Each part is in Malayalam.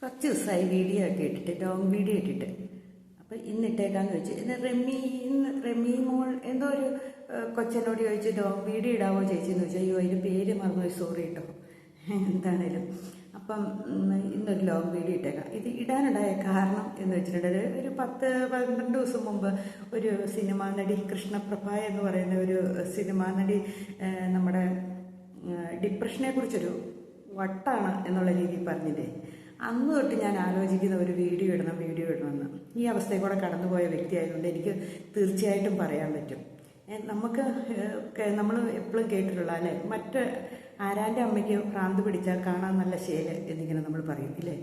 കുറച്ച് ദിവസമായി വീഡിയോ ഒക്കെ ഇട്ടിട്ട് ലോങ് വീഡിയോ ഇട്ടിട്ട്. അപ്പോൾ ഇന്ന് ഇട്ടേക്കാന്ന് ചോദിച്ചു ഇന്ന് റെമി ഇന്ന് റെമി മോൾ എന്തോ ഒരു കൊച്ചനോട് ചോദിച്ചു ലോങ് വീഡിയോ ഇടാവോ ചേച്ചിന്ന് ചോദിച്ചു അയ്യോ അതിന്റെ പേര് മറന്നുപോയി സോറി കേട്ടോ എന്താണേലും. അപ്പം ഇന്നൊരു ലോങ് വീഡിയോ ഇട്ടേക്കാം. ഇത് ഇടാനുണ്ടായ കാരണം എന്ന് വെച്ചിട്ടുണ്ടെങ്കിൽ ഒരു പത്ത് പന്ത്രണ്ട് ദിവസം മുമ്പ് ഒരു സിനിമാ നടി കൃഷ്ണപ്രഭ എന്ന് പറയുന്ന ഒരു സിനിമാ നടി നമ്മുടെ ഡിപ്രഷനെ കുറിച്ചൊരു വട്ടാണ് എന്നുള്ള രീതിയിൽ പറഞ്ഞില്ലേ? അന്ന് തൊട്ട് ഞാൻ ആലോചിക്കുന്ന ഒരു വീഡിയോ ഇടണം വീഡിയോ ഇടണമെന്ന്. ഈ അവസ്ഥയിൽ കൂടെ കടന്നുപോയ വ്യക്തി ആയതുകൊണ്ട് എനിക്ക് തീർച്ചയായിട്ടും പറയാൻ പറ്റും. നമുക്ക് നമ്മൾ എപ്പോഴും കേട്ടിട്ടുള്ള അല്ലേ? മറ്റ് ആരാന്റെ അമ്മയ്ക്ക് ഭ്രാന്ത് പിടിച്ചാൽ കാണാൻ നല്ല ശേല എന്നിങ്ങനെ നമ്മൾ പറയും ഇല്ലേ?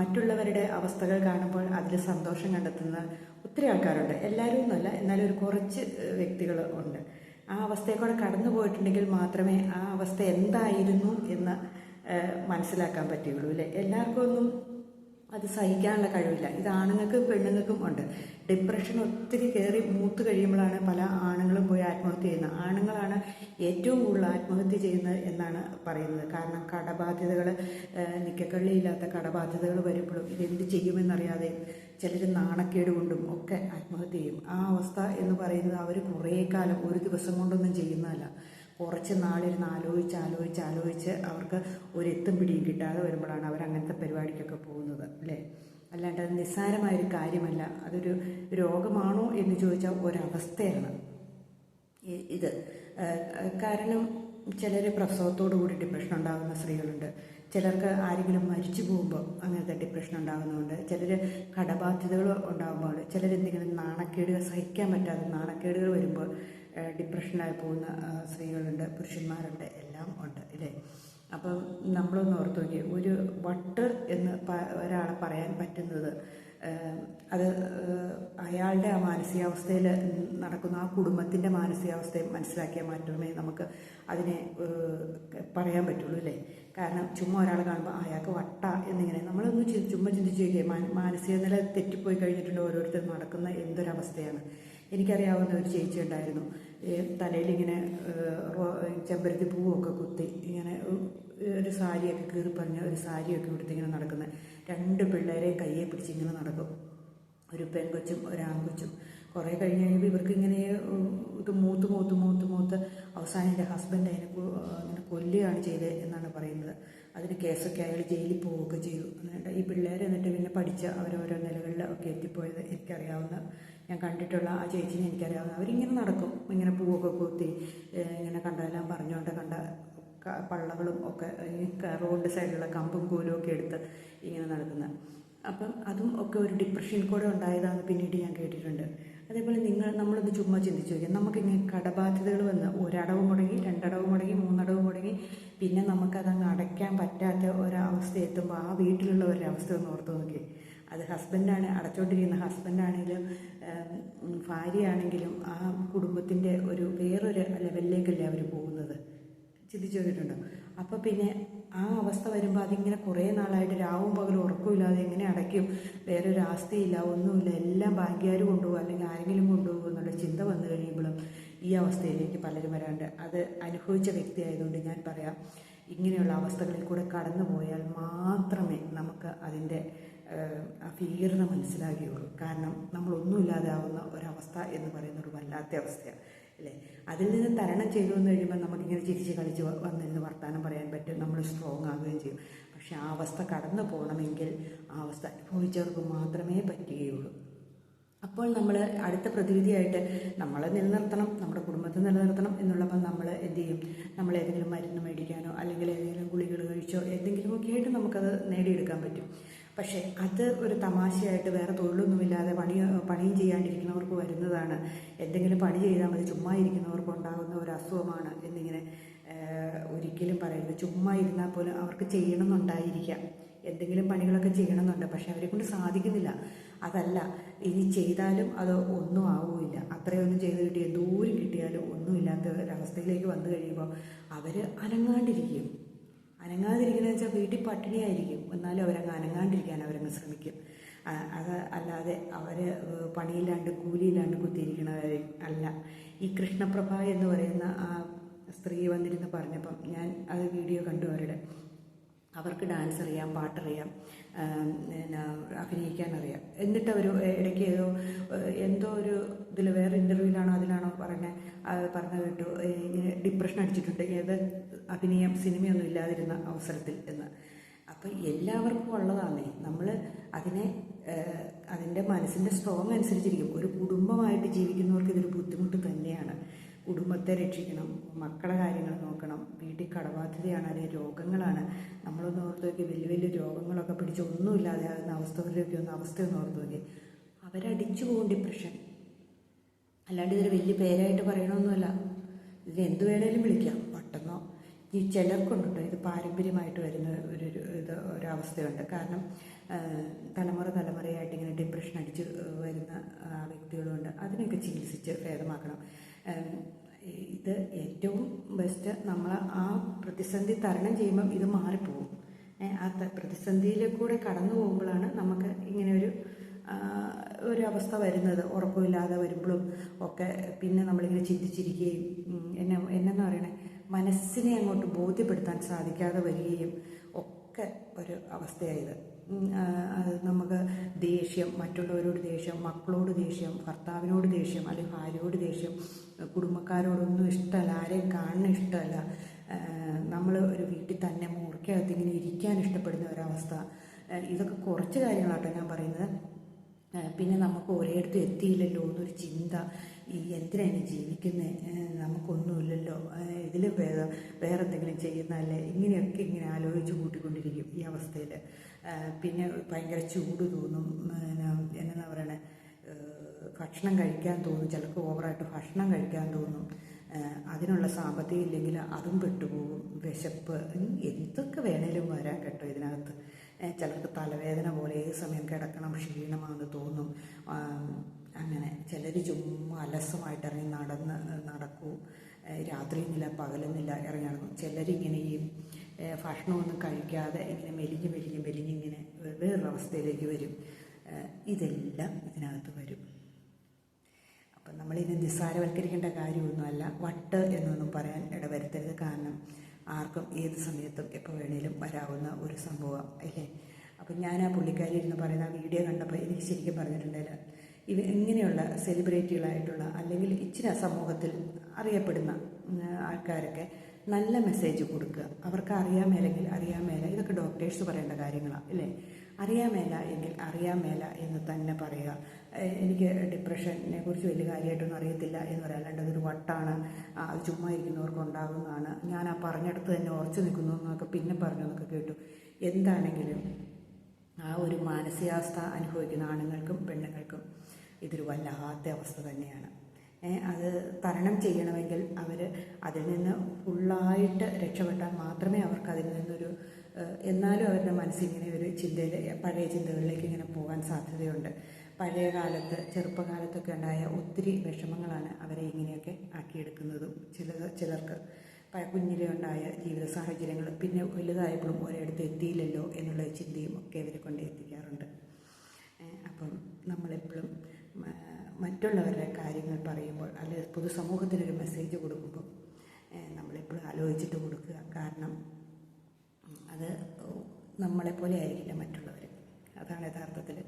മറ്റുള്ളവരുടെ അവസ്ഥകൾ കാണുമ്പോൾ അതിൽ സന്തോഷം കണ്ടെത്തുന്ന ഒത്തിരി ആൾക്കാരുണ്ട്. എല്ലാവരും ഒന്നുമല്ല എന്നാലും ഒരു കുറച്ച് വ്യക്തികൾ ഉണ്ട്. ആ അവസ്ഥയെ കൂടെ കടന്നു പോയിട്ടുണ്ടെങ്കിൽ മാത്രമേ ആ അവസ്ഥ എന്തായിരുന്നു എന്ന് മനസ്സിലാക്കാൻ പറ്റുകയുള്ളൂ അല്ലേ എല്ലാവർക്കും ഒന്നും അത് സഹിക്കാനുള്ള കഴിവില്ല. ഇത് ആണുങ്ങൾക്കും പെണ്ണുങ്ങൾക്കും ഉണ്ട്. ഡിപ്രഷൻ ഒത്തിരി കയറി മൂത്ത് കഴിയുമ്പോഴാണ് പല ആണുങ്ങളും പോയി ആത്മഹത്യ ചെയ്യുന്നത്. ആണുങ്ങളാണ് ഏറ്റവും കൂടുതൽ ആത്മഹത്യ ചെയ്യുന്നത് എന്നാണ് പറയുന്നത്. കാരണം കടബാധ്യതകൾ നിക്കക്കള്ളിയില്ലാത്ത കടബാധ്യതകൾ വരുമ്പോഴും ഇതെന്ത് ചെയ്യുമെന്നറിയാതെ ചിലർ നാണക്കേട് കൊണ്ടും ഒക്കെ ആത്മഹത്യ ചെയ്യും. ആ അവസ്ഥ എന്ന് പറയുന്നത് അവർ കുറേ കാലം ഒരു ദിവസം കൊണ്ടൊന്നും ചെയ്യുന്നതല്ല. കുറച്ച് നാളിരുന്ന് ആലോചിച്ച് ആലോചിച്ച് ആലോചിച്ച് അവർക്ക് ഒരു എത്തും പിടിയും കിട്ടാതെ വരുമ്പോഴാണ് അവർ അങ്ങനത്തെ പരിപാടിക്കൊക്കെ പോകുന്നത് അല്ലേ? അല്ലാണ്ട് അത് നിസ്സാരമായൊരു കാര്യമല്ല. അതൊരു രോഗമാണോ എന്ന് ചോദിച്ചാൽ ഒരവസ്ഥയാണ് ഇത്. കാരണം ചിലർ പ്രസവത്തോടു കൂടി ഡിപ്രഷൻ ഉണ്ടാകുന്ന സ്ത്രീകളുണ്ട്. ചിലർക്ക് ആരെങ്കിലും മരിച്ചു പോകുമ്പോൾ അങ്ങനത്തെ ഡിപ്രഷൻ ഉണ്ടാകുന്നുണ്ട് ചിലർ കടബാധ്യതകൾ ഉണ്ടാകുമ്പോൾ ചിലർ എന്തെങ്കിലും നാണക്കേടുകൾ സഹിക്കാൻ പറ്റാതെ നാണക്കേടുകൾ വരുമ്പോൾ ഡിപ്രഷനായി പോകുന്ന സ്ത്രീകളുണ്ട് പുരുഷന്മാരുണ്ട് എല്ലാം ഉണ്ട് ഇല്ലേ? അപ്പം നമ്മളൊന്ന് ഓർത്ത് നോക്കി ഒരു വട്ടർ എന്ന് ഒരാളെ പറയാൻ പറ്റുന്നത് അത് അയാളുടെ ആ മാനസികാവസ്ഥയിൽ നടക്കുന്ന ആ കുടുംബത്തിന്റെ മാനസികാവസ്ഥയെ മനസ്സിലാക്കിയാൽ മാത്രമേ നമുക്ക് അതിനെ പറയാൻ പറ്റുള്ളൂ അല്ലേ കാരണം ചുമ്മാ ഒരാൾ കാണുമ്പോൾ അയാൾക്ക് വട്ട എന്നിങ്ങനെ നമ്മളൊന്ന് ചുമ്മാ ചിന്തിച്ച് നോക്കിയേ മാ- മാനസിക നില തെറ്റിപ്പോയി കഴിഞ്ഞിട്ടുണ്ട് ഓരോരുത്തർ നടക്കുന്ന എന്തൊരവസ്ഥയാണ്. എനിക്കറിയാവുന്ന ഒരു ചേച്ചി ഉണ്ടായിരുന്നു. തലയിലിങ്ങനെ ചെമ്പരത്തി പൂവൊക്കെ കുത്തി ഇങ്ങനെ ഒരു സാരിയൊക്കെ കീറി പറഞ്ഞ ഒരു സാരിയൊക്കെ ഉടുത്ത് ഇങ്ങനെ നടക്കുന്നത് രണ്ട് പിള്ളേരെയും കയ്യെ പിടിച്ച് ഇങ്ങനെ നടക്കും. ഒരു പെൺകൊച്ചും ഒരു ആൺകൊച്ചും. കുറേ കഴിഞ്ഞ് കഴിയുമ്പോൾ ഇവർക്ക് ഇങ്ങനെ ഇത് മൂത്ത് മൂത്ത് മൂത്ത് മൂത്ത് അവസാനം എന്റെ ഹസ്ബൻഡ് അതിനെ കൊല്ലുകയാണ് ചെയ്തത് എന്നാണ് പറയുന്നത്. അതിന് കേസൊക്കെ അയാൾ ജയിലിൽ പോവുകയൊക്കെ ചെയ്തു. എന്നിട്ട് ഈ പിള്ളേർ എന്നിട്ട് പിന്നെ പഠിച്ച് അവരോരോ നിലകളിൽ ഒക്കെ എത്തിപ്പോയത് എനിക്കറിയാവുന്ന ഞാൻ കണ്ടിട്ടുള്ള ആ ചേച്ചിനെ എനിക്കറിയാവുന്ന. അവരിങ്ങനെ നടക്കും. ഇങ്ങനെ പൂവൊക്കെ കൂത്തി ഇങ്ങനെ കണ്ടെല്ലാം പറഞ്ഞുകൊണ്ട് കണ്ട പള്ളകളും ഒക്കെ റോഡ് സൈഡിലുള്ള കമ്പും കൂലും ഒക്കെ എടുത്ത് ഇങ്ങനെ നടക്കുന്നത് അപ്പം അതും ഒക്കെ ഒരു ഡിപ്രഷൻ കൂടെ ഉണ്ടായതാണ് പിന്നീട് ഞാൻ കേട്ടിട്ടുണ്ട്. അതേപോലെ നിങ്ങൾ നമ്മളൊന്ന് ചുമ്മാ ചിന്തിച്ച് നോക്കിയാൽ നമുക്കിങ്ങനെ കടബാധ്യതകൾ വന്ന് ഒരടവ് മുടങ്ങി രണ്ടടവ് മുടങ്ങി മൂന്നടവ് മുടങ്ങി പിന്നെ നമുക്കതങ്ങ് അടയ്ക്കാൻ പറ്റാത്ത ഒരവസ്ഥ എത്തുമ്പോൾ ആ വീട്ടിലുള്ള ഒരവസ്ഥ ഒന്ന് ഓർത്ത് നോക്കി അത് ഹസ്ബൻഡാണ് അടച്ചുകൊണ്ടിരിക്കുന്ന ഹസ്ബൻഡാണെങ്കിലും ഭാര്യയാണെങ്കിലും ആ കുടുംബത്തിന്റെ ഒരു വേറൊരു ലെവലിലേക്കല്ലേ അവർ പോകുന്നത്. ചിന്തിച്ചു നോക്കിയിട്ടുണ്ടോ? അപ്പോൾ പിന്നെ ആ അവസ്ഥ വരുമ്പോൾ അതിങ്ങനെ കുറേ നാളായിട്ട് രാവും പകലും ഉറക്കമില്ലാതെ എങ്ങനെ അടയ്ക്കും? വേറെ ഒരു ആസ്തിയില്ല ഒന്നുമില്ല. എല്ലാം ബാങ്കുകാർ കൊണ്ടുപോകും അല്ലെങ്കിൽ ആരെങ്കിലും കൊണ്ടുപോകും എന്നുള്ള ചിന്ത വന്നു കഴിയുമ്പോഴും ഈ അവസ്ഥയിലേക്ക് പലരും വരാണ്ട് അത് അനുഭവിച്ച വ്യക്തിയായതുകൊണ്ട് ഞാൻ പറയാം ഇങ്ങനെയുള്ള അവസ്ഥകളിൽ കൂടെ കടന്നു പോയാൽ മാത്രമേ നമുക്ക് അതിന്റെ ഭീകരത മനസ്സിലാകുകയുള്ളൂ കാരണം നമ്മളൊന്നുമില്ലാതാവുന്ന ഒരവസ്ഥ എന്ന് പറയുന്ന ഒരു വല്ലാത്ത അവസ്ഥയാണ്. അല്ലേ? അതിൽ നിന്ന് തരണം ചെയ്തു വന്നു കഴിയുമ്പോൾ നമുക്കിങ്ങനെ ചിരിച്ച് കളിച്ച് വന്നിരുന്ന് വർത്തമാനം പറയാൻ പറ്റും. നമ്മൾ സ്ട്രോങ് ആകുകയും ചെയ്യും. പക്ഷെ ആ അവസ്ഥ കടന്നു പോകണമെങ്കിൽ ആ അവസ്ഥ അനുഭവിച്ചവർക്ക് മാത്രമേ പറ്റുകയുള്ളൂ. അപ്പോൾ നമ്മൾ അടുത്ത പ്രതിവിധിയായിട്ട് നമ്മളെ നിലനിർത്തണം നമ്മുടെ കുടുംബത്തെ നിലനിർത്തണം എന്നുള്ളപ്പോൾ നമ്മൾ എന്ത് ചെയ്യും? നമ്മൾ ഏതെങ്കിലും മരുന്ന് മേടിക്കാനോ പക്ഷേ അത് ഒരു തമാശയായിട്ട് വേറെ തൊഴിലൊന്നുമില്ലാതെ പണി പണിയും ചെയ്യാണ്ടിരിക്കുന്നവർക്ക് വരുന്നതാണ്. എന്തെങ്കിലും പണി ചെയ്താൽ മതി. ചുമ്മാ ഇരിക്കുന്നവർക്ക് ഉണ്ടാകുന്ന ഒരു അസുഖമാണ് എന്നിങ്ങനെ ഒരിക്കലും പറയരുത്. ചുമ്മാ ഇരുന്നാൽ പോലും അവർക്ക് ചെയ്യണമെന്നുണ്ടായിരിക്കാം. എന്തെങ്കിലും പണികളൊക്കെ ചെയ്യണമെന്നുണ്ട്. പക്ഷെ അവരെ കൊണ്ട് സാധിക്കുന്നില്ല. അതല്ല ഇനി ചെയ്താലും അത് ഒന്നും ആവുമില്ല അത്രയൊന്നും ചെയ്ത് കിട്ടിയ ദൂരം കിട്ടിയാലും ഒന്നുമില്ലാത്ത ഒരവസ്ഥയിലേക്ക് വന്നു കഴിയുമ്പോൾ അവർ അനങ്ങാണ്ടിരിക്കും. അനങ്ങാതിരിക്കുന്നത് വെച്ചാൽ വീട്ടിൽ പട്ടിണിയായിരിക്കും. എന്നാലും അവരങ്ങ് അനങ്ങാണ്ടിരിക്കാൻ അവരങ്ങ് ശ്രമിക്കും. അത് അല്ലാതെ അവർ പണിയില്ലാണ്ട് കൂലിയില്ലാണ്ട് കുത്തിയിരിക്കണവർ അല്ല. ഈ കൃഷ്ണപ്രഭ എന്ന് പറയുന്ന ആ സ്ത്രീ വന്നിരുന്ന് പറഞ്ഞപ്പം ഞാൻ അത് വീഡിയോ കണ്ടു അവരുടെ. അവർക്ക് ഡാൻസ് അറിയാം പാട്ടറിയാം പിന്നെ അഭിനയിക്കാൻ അറിയാം. എന്നിട്ട് അവർ ഇടയ്ക്ക് ഏതോ എന്തോ ഒരു ഇതിൽ വേറെ ഇന്റർവ്യൂവിലാണോ പറഞ്ഞ പറഞ്ഞ കേട്ടു. ഇങ്ങനെ ഡിപ്രഷൻ അടിച്ചിട്ടുണ്ട്. ഏത് അഭിനയം സിനിമയൊന്നും ഇല്ലാതിരുന്ന അവസരത്തിൽ എന്ന്. അപ്പം എല്ലാവർക്കും ഉള്ളതാണേ. നമ്മൾ അതിനെ അതിന്റെ മനസ്സിന്റെ സ്ട്രോങ് അനുസരിച്ചിരിക്കും. ഒരു കുടുംബമായിട്ട് ജീവിക്കുന്നവർക്ക് ഇതൊരു ബുദ്ധിമുട്ട് തന്നെയാണ്. കുടുംബത്തെ രക്ഷിക്കണം മക്കളെ കാര്യങ്ങൾ നോക്കണം വീട്ടിൽ കടബാധ്യതയാണ് അല്ലെങ്കിൽ രോഗങ്ങളാണ്. നമ്മളൊന്ന് ഓർത്ത് നോക്കി വലിയ വലിയ രോഗങ്ങളൊക്കെ പിടിച്ച് ഒന്നുമില്ലാതെ ആകുന്ന അവസ്ഥകളിലേക്ക് ഒന്ന് അവസ്ഥയൊന്നും ഓർത്ത് നോക്കി. അവരടിച്ചു പോകും ഡിപ്രഷൻ അല്ലാണ്ട് ഇതൊരു വലിയ പേരായിട്ട് പറയണമെന്നല്ല ഇതിന് എന്ത് വേണേലും വിളിക്കാം. പട്ടെന്നോ. ഈ ചിലർക്കുണ്ടോ ഇത് പാരമ്പര്യമായിട്ട് വരുന്ന ഒരു ഇത് ഒരവസ്ഥയുണ്ട് കാരണം തലമുറ തലമുറയായിട്ട് ഇങ്ങനെ ഡിപ്രഷൻ അടിച്ച് വരുന്ന വ്യക്തികളുണ്ട്. അതിനൊക്കെ ചികിത്സിച്ച് ഭേദമാക്കണം. ഇത് ഏറ്റവും ബെസ്റ്റ് നമ്മൾ ആ പ്രതിസന്ധി തരണം ചെയ്യുമ്പം ഇത് മാറിപ്പോകും. ആ പ്രതിസന്ധിയിലെ കൂടെ കടന്നു പോകുമ്പോഴാണ് നമുക്ക് ഇങ്ങനെ ഒരു ആ, ഒരു അവസ്ഥ വരുന്നത് ഉറക്കമില്ലാതെ വരുമ്പോഴും ഒക്കെ പിന്നെ നമ്മളിങ്ങനെ ചിന്തിച്ചിരിക്കുകയും എന്നെ എന്നെന്ന് പറയണേ മനസ്സിനെ അങ്ങോട്ട് ബോധ്യപ്പെടുത്താൻ സാധിക്കാതെ വരികയും ഒക്കെ ഒരു അവസ്ഥയായത്. നമുക്ക് ദേഷ്യം മറ്റുള്ളവരോട് ദേഷ്യം മക്കളോട് ദേഷ്യം ഭർത്താവിനോട് ദേഷ്യം അല്ലെങ്കിൽ ഭാര്യയോട് ദേഷ്യം കുടുംബക്കാരോടൊന്നും ഇഷ്ടമല്ല ആരെയും കാണുന്ന ഇഷ്ടമല്ല. നമ്മൾ ഒരു വീട്ടിൽ തന്നെ മുറിക്കകത്ത് ഇങ്ങനെ ഇരിക്കാൻ ഇഷ്ടപ്പെടുന്ന ഒരവസ്ഥ. ഇതൊക്കെ കുറച്ച് കാര്യങ്ങളാട്ടോ ഞാൻ പറയുന്നത്. പിന്നെ നമുക്ക് ഒരിടത്തും എത്തിയില്ലല്ലോ എന്നൊരു ചിന്ത. ഈ എന്തിനാണ് ജീവിക്കുന്നത് നമുക്കൊന്നുമില്ലല്ലോ. ഇതിൽ വേറെ വേറെ എന്തെങ്കിലും ചെയ്യുന്നതല്ലേ ഇങ്ങനെയൊക്കെ ഇങ്ങനെ ആലോചിച്ച് കൂട്ടിക്കൊണ്ടിരിക്കും ഈ അവസ്ഥയിൽ പിന്നെ ഭയങ്കര ചൂട് തോന്നും. എന്നാ പറയണേ? ഭക്ഷണം കഴിക്കാൻ തോന്നും. ചിലർക്ക് ഓവറായിട്ട് ഭക്ഷണം കഴിക്കാൻ തോന്നും. അതിനുള്ള സാമ്പത്തികം ഇല്ലെങ്കിൽ അതും പെട്ടുപോകും. വിശപ്പ്. എന്തൊക്കെ വേണേലും വരാൻ കേട്ടോ ഇതിനകത്ത്. ചിലർക്ക് തലവേദന പോലെ ഏത് സമയം കിടക്കണം ക്ഷീണമാണെന്ന് തോന്നും. അങ്ങനെ ചിലർ ചുമ്മാ അലസമായിട്ട് ഇറങ്ങി നടന്ന് നടക്കൂ. രാത്രിയെന്നില്ല പകലെന്നില്ല ഇറങ്ങി നടക്കും. ചിലരിങ്ങനെ ഈ ഭക്ഷണമൊന്നും കഴിക്കാതെ ഇങ്ങനെ മെലിഞ്ഞ് മെലിഞ്ഞ് മെലിഞ്ഞിങ്ങനെ വേറൊരവസ്ഥയിലേക്ക് വരും. ഇതെല്ലാം ഇതിനകത്ത് വരും. അപ്പം നമ്മളിത് നിസ്സാരവൽക്കരിക്കേണ്ട കാര്യമൊന്നുമല്ല. വട്ട് എന്നൊന്നും പറയാൻ ഇടവരുത്തരുത്. കാരണം ആർക്കും ഏത് സമയത്തും എപ്പോൾ വേണേലും വരാവുന്ന ഒരു സംഭവം അല്ലേ? അപ്പം ഞാൻ ആ പുള്ളിക്കാരി ഇരുന്ന് പറയുന്ന ആ വീഡിയോ കണ്ടപ്പോൾ എനിക്ക് ശരിക്കും പറഞ്ഞിട്ടുണ്ടെങ്കിൽ ഇവ ഇങ്ങനെയുള്ള സെലിബ്രിറ്റികളായിട്ടുള്ള അല്ലെങ്കിൽ ഇച്ചിരി സമൂഹത്തിൽ അറിയപ്പെടുന്ന ആൾക്കാരൊക്കെ നല്ല മെസ്സേജ് കൊടുക്കുക. അവർക്ക് അറിയാൻ മേലെങ്കിൽ അറിയാൻ മേല ഇതൊക്കെ ഡോക്ടേഴ്സ് പറയേണ്ട കാര്യങ്ങളാണ് അല്ലേ? അറിയാൻ മേല എങ്കിൽ അറിയാൻ മേല എന്ന് തന്നെ പറയുക. എനിക്ക് ഡിപ്രഷനെ കുറിച്ച് വലിയ കാര്യമായിട്ടൊന്നും അറിയത്തില്ല എന്ന് പറയാം. അല്ലാണ്ട് അതൊരു വട്ടാണ്. അത് ചുമ്മാ ഇരിക്കുന്നവർക്ക് ഉണ്ടാകുന്നതാണ് ഞാൻ ആ പറഞ്ഞെടുത്ത് തന്നെ ഉറച്ചു നിൽക്കുന്നു എന്നൊക്കെ പിന്നെ പറഞ്ഞു എന്നൊക്കെ കേട്ടു. എന്താണെങ്കിലും ആ ഒരു മാനസികാവസ്ഥ അനുഭവിക്കുന്ന ആണുങ്ങൾക്കും പെണ്ണുങ്ങൾക്കും ഇതൊരു വല്ലാത്ത അവസ്ഥ തന്നെയാണ്. അത് തരണം ചെയ്യണമെങ്കിൽ അവർ അതിൽ നിന്ന് ഫുള്ളായിട്ട് രക്ഷപ്പെട്ടാൽ മാത്രമേ അവർക്ക് അതിൽ നിന്നൊരു എന്നാലും അവരുടെ മനസ്സിങ്ങനെ ഒരു ചിന്തയിൽ പഴയ ചിന്തകളിലേക്ക് ഇങ്ങനെ പോകാൻ സാധ്യതയുണ്ട്. പഴയ കാലത്ത് ചെറുപ്പകാലത്തൊക്കെ ഉണ്ടായ ഒത്തിരി വിഷമങ്ങളാണ് അവരെ ഇങ്ങനെയൊക്കെ ആക്കിയെടുക്കുന്നതും ചില ചിലർക്ക് കുഞ്ഞിലെ ഉണ്ടായ ജീവിത സാഹചര്യങ്ങൾ പിന്നെ വലുതായപ്പോഴും ഒരിടത്ത് എത്തിയില്ലല്ലോ എന്നുള്ള ചിന്തയും ഒക്കെ അവരെ കൊണ്ട് എത്തിക്കാറുണ്ട്. അപ്പം നമ്മളെപ്പോഴും മറ്റുള്ളവരുടെ കാര്യങ്ങൾ പറയുമ്പോൾ അല്ലെങ്കിൽ പൊതുസമൂഹത്തിനൊരു മെസ്സേജ് കൊടുക്കുമ്പോൾ നമ്മളെപ്പോഴും ആലോചിച്ചിട്ട് കൊടുക്കുക. കാരണം അത് നമ്മളെപ്പോലെ ആയിരിക്കില്ല മറ്റുള്ളവർ അതാണ് യഥാർത്ഥത്തിൽ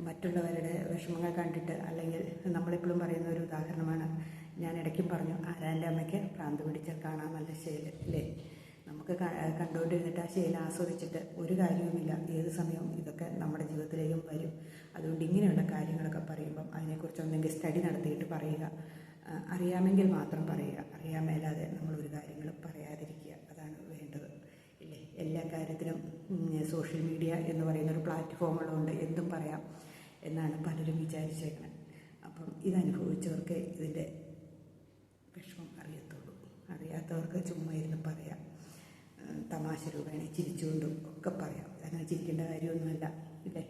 മറ്റുള്ളവരുടെ വിഷമങ്ങൾ കണ്ടിട്ട് അല്ലെങ്കിൽ നമ്മളെപ്പോഴും പറയുന്ന ഒരു ഉദാഹരണമാണ് ഞാൻ ഇടയ്ക്കും പറഞ്ഞു ആരാന്റെ അമ്മയ്ക്ക് പ്രാന്ത് പിടിച്ചാൽ കാണാൻ നല്ല ശൈല അല്ലേ നമുക്ക് കണ്ടുകൊണ്ടിരുന്നിട്ട് ആ ശൈല ആസ്വദിച്ചിട്ട് ഒരു കാര്യവുമില്ല. ഏത് സമയവും ഇതൊക്കെ നമ്മുടെ ജീവിതത്തിലേക്കും വരും. അതുകൊണ്ട് ഇങ്ങനെയുള്ള കാര്യങ്ങളൊക്കെ പറയുമ്പം അതിനെക്കുറിച്ച് ഒന്നെങ്കിൽ സ്റ്റഡി നടത്തിയിട്ട് പറയുക. അറിയാമെങ്കിൽ മാത്രം പറയുക. അറിയാമേലാതെ നമ്മൾ ഒരു കാര്യങ്ങളും ഇല്ലേ എല്ലാ കാര്യത്തിനും സോഷ്യൽ മീഡിയ എന്ന് പറയുന്ന ഒരു പ്ലാറ്റ്ഫോം ഉള്ളതുകൊണ്ട് എന്തും പറയാം എന്നാണ് പലരും വിചാരിച്ചേക്കുന്നത് അപ്പം ഇതനുഭവിച്ചവർക്ക് ഇതിന്റെ വിഷമം അറിയത്തുള്ളൂ. അറിയാത്തവർക്ക് ചുമ്മാ ഇരുന്ന് പറയാം. തമാശ രൂപേണ ചിരിച്ചുകൊണ്ടും ഒക്കെ പറയാം. അങ്ങനെ ചിരിക്കേണ്ട കാര്യമൊന്നുമല്ല ഇല്ലേ?